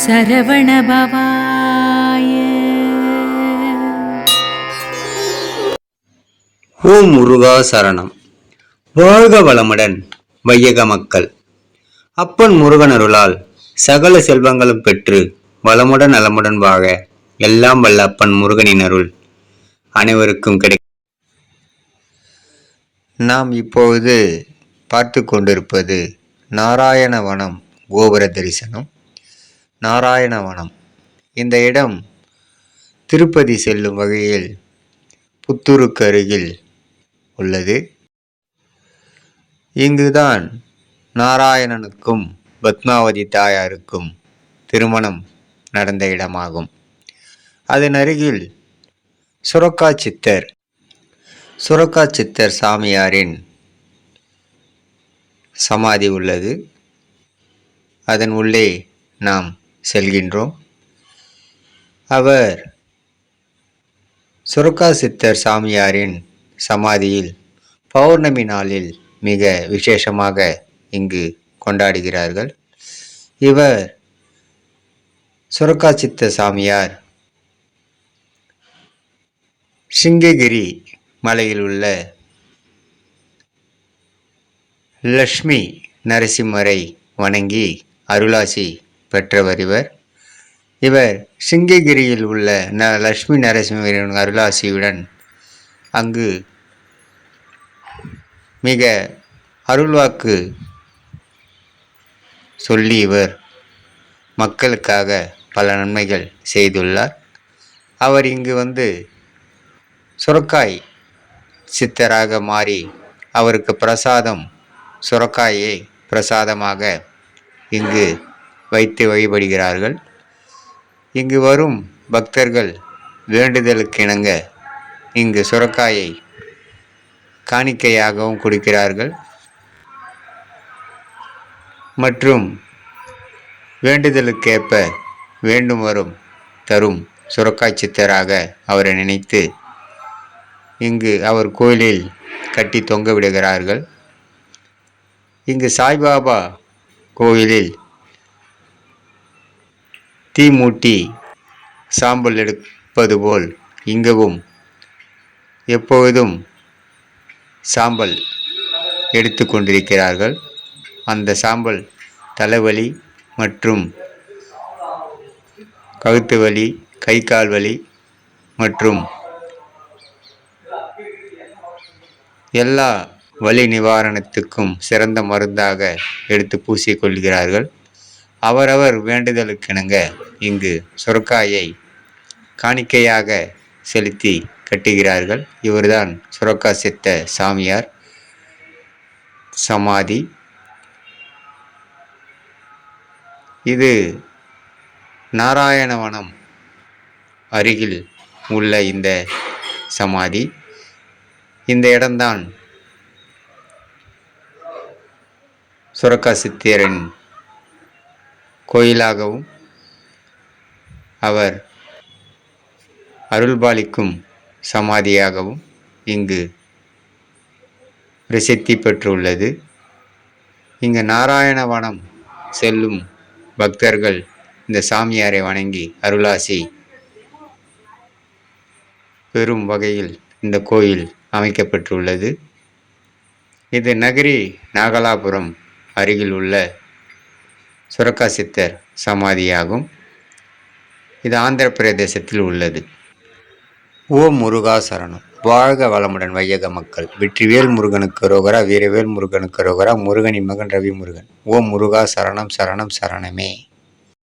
சரவணபவாய ஓம் முருகா சரணம். வாழ்க வளமுடன் வையக மக்கள். அப்பன் முருகனருளால் சகல செல்வங்களும் பெற்று வளமுடன் நலமுடன் வாழ எல்லாம் வல்ல அப்பன் முருகனின் அருள் அனைவருக்கும் கிடை நாம் இப்பொழுது பார்த்து கொண்டிருப்பது நாராயணவனம். கோபுர தரிசனம் நாராயணவனம் இந்த இடம் திருப்பதி செல்லும் வகையில் புத்தூருக்கு அருகில் உள்ளது. இங்குதான் நாராயணனுக்கும் பத்மாவதி தாயாருக்கும் திருமணம் நடந்த இடமாகும். அதன் அருகில் சுரக்கா சித்தர் சுரக்கா சித்தர் சாமியாரின் சமாதி உள்ளது. அதன் உள்ளே நாம் செல்கின்றோம். அவர் சுரக்கா சித்தர் சாமியாரின் சமாதியில் பௌர்ணமி நாளில் மிக விசேஷமாக இங்கு கொண்டாடுகிறார்கள். இவர் சுரக்கா சித்த சாமியார் சிங்ககிரி மலையில் உள்ள லக்ஷ்மி நரசிம்மரை வணங்கி அருளாசி பெற்றவர் இவர். இவர் சிங்ககிரியில் உள்ள ந லக்ஷ்மி நரசிம்மரின் அருளாசியுடன் அங்கு மிக அருள்வாக்கு சொல்லி இவர் மக்களுக்காக பல நன்மைகள் செய்துள்ளார். அவர் இங்கு வந்து சுரக்காய் சித்தராக மாறி அவருக்கு பிரசாதம் சுரக்காயை பிரசாதமாக இங்கு வைத்து வழிபடுகிறார்கள். இங்கு வரும் பக்தர்கள் வேண்டுதலுக்கிணங்க இங்கு சுரக்காயை காணிக்கையாகவும் கொடுக்கிறார்கள். மற்றும் வேண்டுதலுக்கேற்ப வேண்டும் வரும் தரும் சுரக்காய் சித்தராக அவரை நினைத்து இங்கு அவர் கோயிலில் கட்டி தொங்க விடுகிறார்கள். இங்கு சாய்பாபா கோயிலில் தீ மூட்டி சாம்பல் எடுப்பது போல் இங்கவும் எப்பொழுதும் சாம்பல் எடுத்து கொண்டிருக்கிறார்கள். அந்த சாம்பல் தலைவலி மற்றும் கழுத்து வலி கை கால் வலி மற்றும் எல்லா வலி நிவாரணத்துக்கும் சிறந்த மருந்தாக எடுத்து பூசிக்கொள்கிறார்கள் அவரவர் வேண்டுதலுக்கிணங்க இங்கு சுரக்காயை காணிக்கையாக செலுத்தி கட்டுகிறார்கள். இவர்தான் சுரக்கா சித்த சாமியார். சமாதி. இது நாராயணவனம் அருகில் உள்ள இந்த சமாதி. இந்த இடம்தான் சுரக்கா சித்தியரின் கோயிலாகவும் அவர் அருள்பாலிக்கும் சமாதியாகவும் இங்கு பிரசித்தி பெற்றுள்ளது. இங்கு நாராயணவனம் செல்லும் பக்தர்கள் இந்த சாமியாரை வணங்கி அருளாசி பெறும் வகையில் இந்த கோயில் அமைக்கப்பட்டுள்ளது. இது நகரி நாகலாபுரம் அருகில் உள்ள சுரக்கா சித்தர் சமாதியாகும். இது ஆந்திர பிரதேசத்தில் உள்ளது. ஓ முருகா சரணம். வாழ்க வளமுடன் வையக மக்கள். வெற்றிவேல் முருகனுக்கு ரோகரா வீரவேல் முருகனுக்கு ரோகரா முருகனின் மகன் ரவி முருகன் ஓ முருகா சரணம் சரணம் சரணமே.